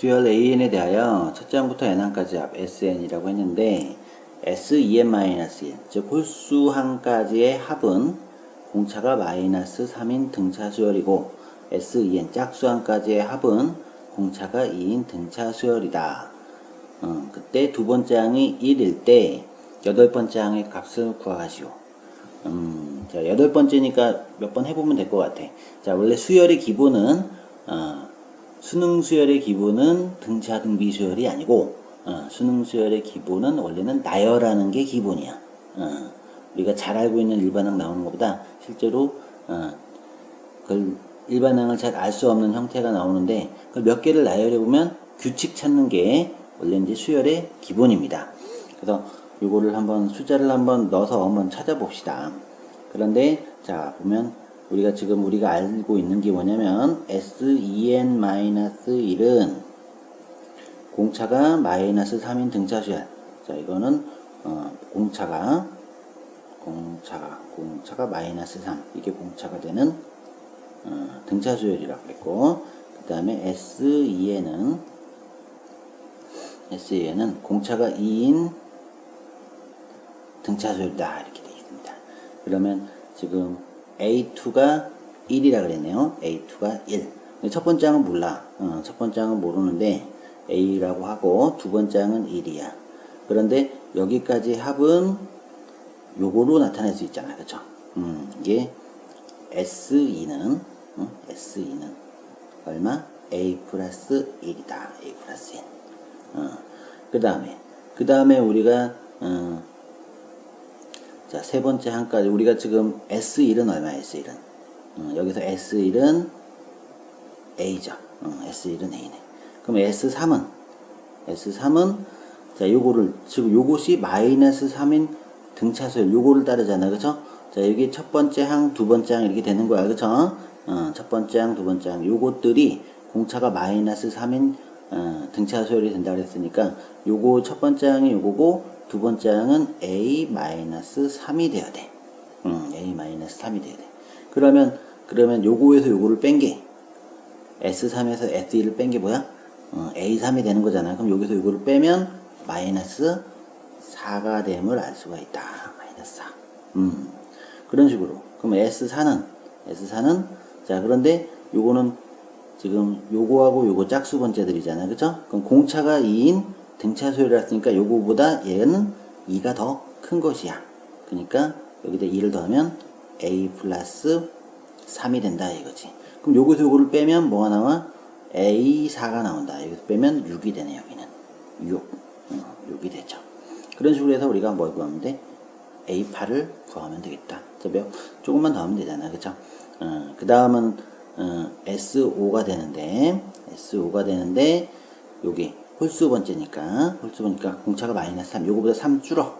수열 AN에 대하여 첫 장부터 n항까지 합 SN이라고 했는데 SEN-1, 즉 홀수 항까지의 합은 공차가 마이너스 3인 등차 수열이고 SEN 짝수 항까지의 합은 공차가 2인 등차 수열이다. 어, 그때 두 번째 항이 1일 때 여덟 번째 항의 값을 구하시오. 음, 자, 여덟 번째니까 몇 번 해보면 될 것 같아. 자, 원래 수열의 기본은, 어, 수능 수열의 기본은 등차 등비 수열이 아니고, 어, 수능 수열의 기본은 원래는 나열하는 게 기본이야. 어, 우리가 잘 알고 있는 일반항 나오는 것보다 실제로, 어, 그걸 일반항을 잘 알 수 없는 형태가 나오는데, 그걸 몇 개를 나열해 보면 규칙 찾는 게 원래 이제 수열의 기본입니다. 그래서 요거를 한번 숫자를 한번 넣어서 한번 찾아봅시다. 그런데 자 보면 우리가 지금 우리가 알고 있는 게 뭐냐면 SEN-1은 공차가 마이너스 3인 등차수열. 자 이거는 어, 공차가 공차가 공차가 마이너스 3 이게 공차가 되는 어, 등차수열이라고 했고 그 다음에 SEN은 SEN은 공차가 2인 등차수열이다 이렇게 되어 있습니다. 그러면 지금 A2가 1이라 그랬네요. A2가 1. 근데 첫 번째 항은 몰라. 어, 첫 번째 항은 모르는데 A라고 하고 두 번째 항은 1이야. 그런데 여기까지 합은 요거로 나타낼 수 있잖아요. 그쵸? 음, 이게 S2는 어? S2는 얼마? A 플러스 1이다. A 플러스 1. 어, 그 다음에 그 다음에 우리가 어, 자, 세 번째 항까지 우리가 지금 S1은 얼마야, S1은? 어, 여기서 S1은 A죠. 어, S1은 A네. 그럼 S3은? S3은, 자, 요거를, 지금 요것이 마이너스 3인 등차수열, 요거를 따르잖아요. 그쵸? 자, 여기 첫 번째 항, 두 번째 항 이렇게 되는 거야. 그쵸? 어, 첫 번째 항, 두 번째 항. 요것들이 공차가 마이너스 3인 어, 등차수열이 된다 그랬으니까 요거 첫 번째 항이 요거고 두 번째 항은 A-3이 돼야 돼. 음, A-3이 돼야 돼. 그러면, 그러면 요거에서 요거를 뺀 게, S3에서 S1을 뺀 게 뭐야? 어, A3이 되는 거잖아. 그럼 여기서 요거를 빼면, 마이너스 4가 됨을 알 수가 있다. 마이너스 4. 음, 그런 식으로. 그럼 S4는, S4는, 자, 그런데 요거는 지금 요거하고 요거 짝수 번째들이잖아. 그쵸? 그럼 공차가 2인 등차 수열이었으니까 요거보다 얘는 2가 더 큰 것이야. 그러니까 여기다 2를 더하면 a 플러스 3이 된다 이거지. 그럼 요거에서 요거를 빼면 뭐가 나와? a4가 나온다. 여기서 빼면 6이 되네 여기는. 6. 어, 6이 되죠. 그런 식으로 해서 우리가 뭘 구하면 돼? a8을 구하면 되겠다. 몇, 조금만 더 하면 되잖아. 그쵸? 어, 그 다음은 어, S5가 되는데 S5가 되는데 여기 홀수 번째니까 홀수 번째니까 공차가 마이너스 3 요거보다 3 줄어.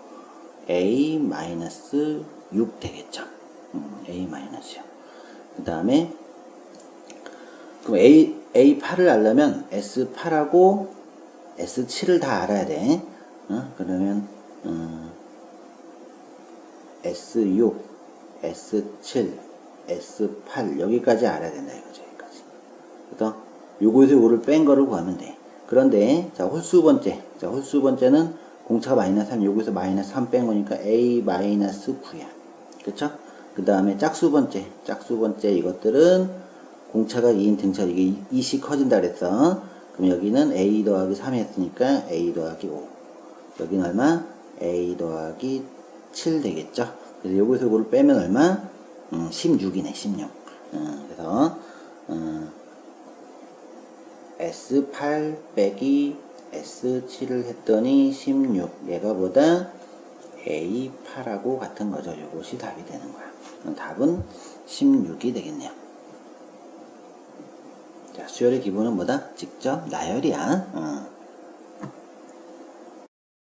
A 마이너스 6 되겠죠. 음, A 마이너스요. 그 다음에 그럼 A, A8을 알려면 S8하고 S7을 다 알아야 돼. 어? 그러면 어, S6 S7 S8 여기까지 알아야 된다 이거죠 여기까지. 그래서 요거에서 요거를 뺀 거를 구하면 돼 그런데 자 홀수 번째 자 홀수 번째는 공차가 마이너스 3 여기서 마이너스 3 뺀 거니까 A 마이너스 9야 그쵸? 그 다음에 짝수 번째 짝수 번째 이것들은 공차가 2인 등차 이게 2씩 커진다 그랬어 그럼 여기는 A 더하기 3 했으니까 A 더하기 5 여기는 얼마? A 더하기 7 되겠죠 그래서 여기서 이거를 빼면 얼마? 음, 16이네 16 어, 그래서 어, S8 빼기 S7을 했더니 16 얘가 보다 A8하고 같은 거죠. 이것이 답이 되는 거야. 그럼 답은 16이 되겠네요. 자 수열의 기본은 뭐다? 직접 나열이야. 어.